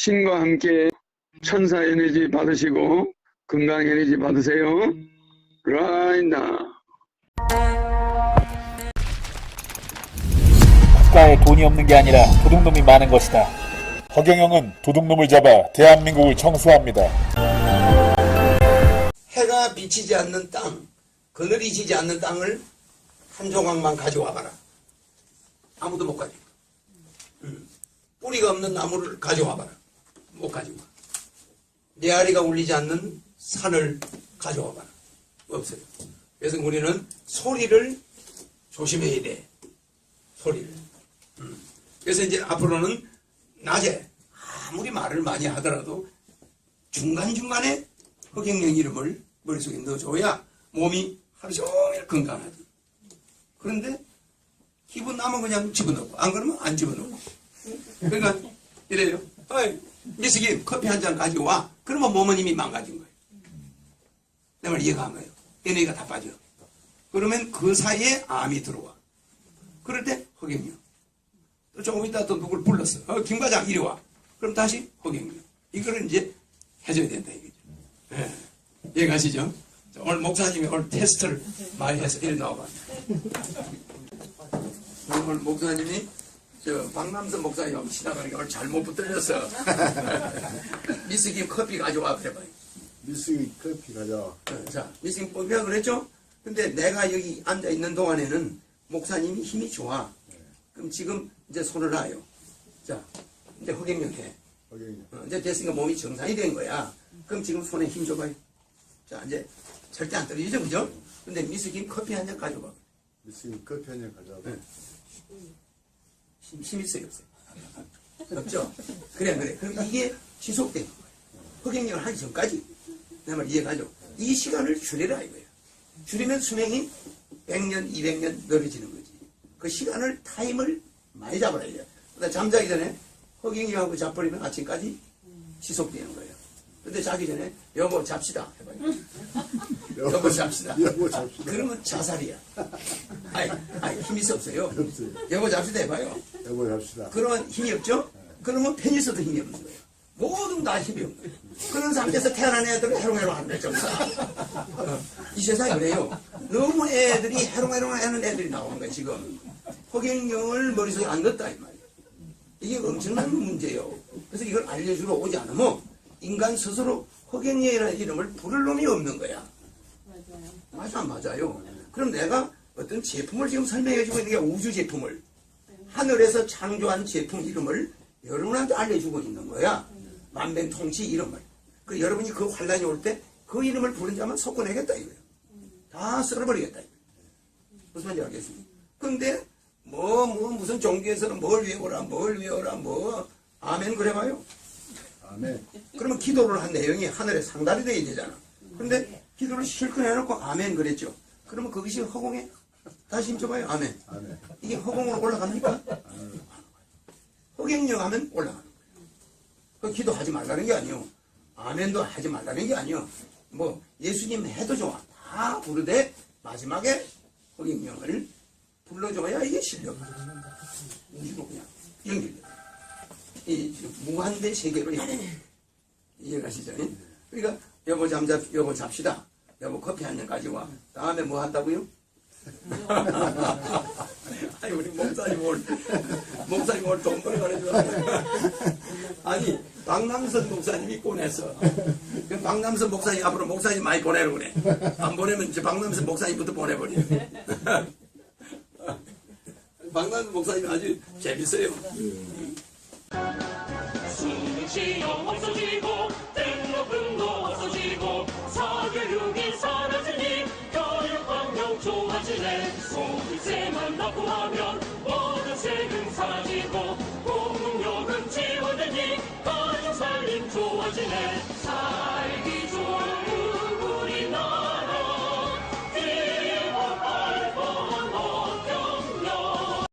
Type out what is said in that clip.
신과 함께 천사 에너지 받으시고 건강 에너지 받으세요. right now. 국가에 돈이 없는 게 아니라 도둑놈이 많은 것이다. 허경영은 도둑놈을 잡아 대한민국을 청소합니다. 해가 비치지 않는 땅, 그늘이 지지 않는 땅을 한 조각만 가져와 봐라. 아무도 못 가져. 음. 뿌리가 없는 나무를 가져와 봐라. 못 가지고 와. 메아리가 울리지 않는 산을 가져와 봐라. 없어요. 그래서 우리는 소리를 조심해야 돼. 소리를. 음. 그래서 이제 앞으로는 낮에 아무리 말을 많이 하더라도 중간중간에 허경영 이름을 머릿속에 넣어줘야 몸이 하루 종일 건강하지. 그런데 기분 나면 그냥 집어넣고 안 그러면 안 집어넣고. 그러니까 이래요. 어이 미숙이 커피 한 잔 가지고 와. 그러면 몸은 이미 망가진 거예요. 내 말 이해가 한 거예요. 에너지가 다 빠져. 그러면 그 사이에 암이 들어와. 그럴 때 허경영. 또 조금 있다 또 누굴 불렀어. 어, 김 과장 이리 와. 그럼 다시 허경영. 이거를 이제 해줘야 된다 이거죠. 예. 이해가시죠? 자, 오늘 목사님이 오늘 테스트를 많이 해서 이리 나와봐. 오늘 목사님이 저 박남선 목사님하고 지나가니까 오늘 잘못 붙들렸어. 미스김 커피 가져와 그래봐요. 미스기 커피 가자. 어, 자, 미스김 뽑으라 그랬죠? 근데 내가 여기 앉아 있는 동안에는 목사님이 힘이 좋아. 그럼 지금 이제 손을 놔요. 자, 이제 허경영 해. 허경이. 어, 이제 됐으니까 몸이 정상이 된 거야. 그럼 지금 손에 힘 줘봐요. 자, 이제 절대 안 떨어지죠, 그죠? 근데 미스김 커피 한 잔 가져봐. 미스기 커피 한 잔 가자. 네. 힘, 힘 있어요, 없어요? 없죠? 그래, 그래. 그럼 이게 지속되는 거예요. 흑행력을 하기 전까지. 내말 이해가죠? 이 시간을 줄여라 이거예요. 줄이면 수명이 100년, 200년 늘어지는 거지. 그 시간을, 타임을 많이 잡아라 이제. 그다음 잠자기 전에 허경이하고 잡버리면 아침까지 지속되는 거예요. 근데 자기 전에 여보 잡시다 해봐요. 여보 잡시다. 여보 잡시다. 그러면 자살이야. 아이, 아이 힘이 없어요. 없어요. 여보 잡시다 해봐요. 여보 잡시다. 그러면 힘이 없죠? 그러면 있어도 힘이 없는 거예요. 모든 다 힘이 없는 거예요. 그런 상태에서 태어난 애들은 해롱해롱 하는 거죠. 어, 이 세상이 그래요. 너무 애들이 해롱해롱 하는 애들이 나오는 거예요, 지금. 허경영을 머릿속에 안 넣었다, 이 말이에요. 이게 엄청난 문제예요. 그래서 이걸 알려주러 오지 않으면 인간 스스로 허경영이라는 이름을 부를 놈이 없는 거야. 맞아, 맞아요. 그럼 내가 어떤 제품을 지금 설명해 주고 있는 게 우주 제품을 하늘에서 창조한 제품 이름을 여러분한테 알려주고 있는 거야. 만병통치 이름을. 그 여러분이 그 환란이 올 때 그 이름을 부른 자만 섞어내겠다 이거예요. 다 썰어버리겠다 이거예요. 무슨 말인지 알겠습니까? 근데 뭐, 뭐, 무슨 종교에서는 뭘 외워라, 뭘 외워라, 뭐, 아멘 그래봐요. 아멘. 그러면 기도를 한 내용이 하늘에 상달이 돼야 되잖아. 근데 기도를 실컷 해놓고 아멘 그랬죠. 그러면 그것이 허공에 다시 힘줘봐요. 아멘. 아멘. 이게 허공으로 올라갑니까? 허경영 하면 올라가는 거예요. 그 기도하지 말라는 게 아니요. 아멘도 하지 말라는 게 아니요. 뭐 예수님 해도 좋아. 다 부르되 마지막에 허경영을 불러줘야 이게 실력이야. 우주로 그냥 연결돼. 이 무한대 세계로. 이해가시죠? 그러니까 여보 잠잡 여보 잡시다. 여보 커피 한 잔 가지고 와. 다음에 뭐 한다고요? 아니 우리 목사님 오늘 목사님 오늘 돈 벌어 가지고 아니 박남선 목사님이. 그 박남선 목사님 앞으로 목사님 많이 보내라고 그래. 안 보내면 이제 박남선 목사님부터 보내버려. 박남선 목사님 아주 재밌어요. 숨이 쉬어 없어지고 소득세만 납부하면